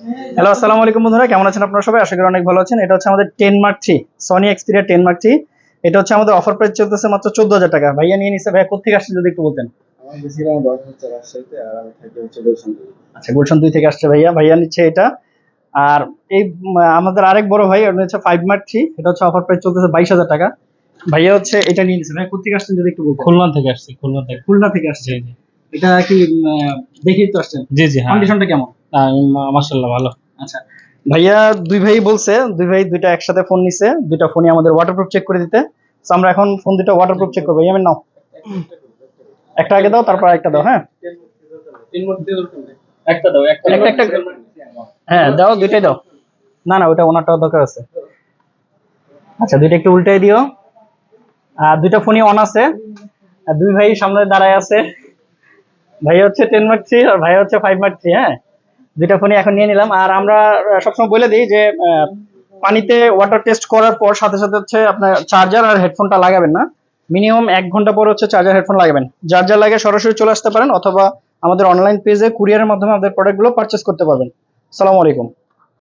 Hello আসসালামু আলাইকুম বন্ধুরা কেমন আছেন আপনারা সবাই? আশা করি অনেক ভালো আছেন। এটা হচ্ছে আমাদের ten mark three Sony Xperia ten mark three এটা হচ্ছে আমাদের অফার প্রাইস চলতেছে মাত্র চোদ্দ হাজার টাকা। ভাইয়া নিয়ে নিচ্ছে ভাইয়া কোথেকে আসছে যদি একটু বলতেন? আমার বেশিরভাগ দশ হচ্ছে রাজশাহীতে আর আমি থাকি হচ্ছে গুলশান আচ্ছা গুলশান দুই থেকে আসছে ভাইয়া। ভাইয়া নিচ্ছে এটা। আর এই আমাদের আরেক বড় ভাই ওটা হচ্ছে ফাইভ মার্ক থ্রি এটা হচ্ছে অফার প্রাইস চলতেছে বাইশ হাজার টাকা। ভাইয়া হচ্ছে এটা নিয়ে নিচ্ছে ভাইয়া কোথেকে আসছেন যদি একটু বলতেন? খুলনা থেকে আসছে খুলনা থেকে। খুলনা থেকে আসছে এটা কি দেখেই তো আসছেন? জি জি হ্যাঁ। কন্ডিশনটা কেমন? মাসাল্লাহ ভালো। আচ্ছা ভাইয়া দুই ভাই বলছে দুই ভাই দুইটা একসাথে ফোন নিছে দুইটা ফোনই আমাদের ওয়াটারপ্রুফ চেক করে দিতে। তো আমরা এখন ফোন দুটো ওয়াটারপ্রুফ চেক করব ইয়ামেন নাও। একটা আগে দাও তারপর একটা দাও হ্যাঁ? একটা দাও একটা একটা একটা। হ্যাঁ দাও দুইটাই দাও। না না ওটা ওনারটাও দরকার আছে। আচ্ছা দুইটা একটু উল্টাই দিও। আর দুইটা ফোনই অন আছে। আর দুই ভাই সামনে দাঁড়ায় আছে। ভাই হচ্ছে টেন মার্ক থ্রি আর ভাই হচ্ছে ফাইভ মার্ক থ্রি হ্যাঁ? দুইটা ফোনই এখন নিয়ে নিলাম। আর আমরা সবসময় বলে দিই যে পানিতে ওয়াটার টেস্ট করার পর সাথে সাথে হচ্ছে আপনার চার্জার আর হেডফোনটা লাগাবেন না। মিনিমাম এক ঘণ্টা পর হচ্ছে চার্জার হেডফোন লাগাবেন। যা লাগে সরাসরি চলে আসতে পারেন অথবা আমাদের অনলাইন পেজে কুরিয়ারের মাধ্যমে আমাদের প্রোডাক্টগুলো পারচেস করতে পারবেন। সালামু আলাইকুম।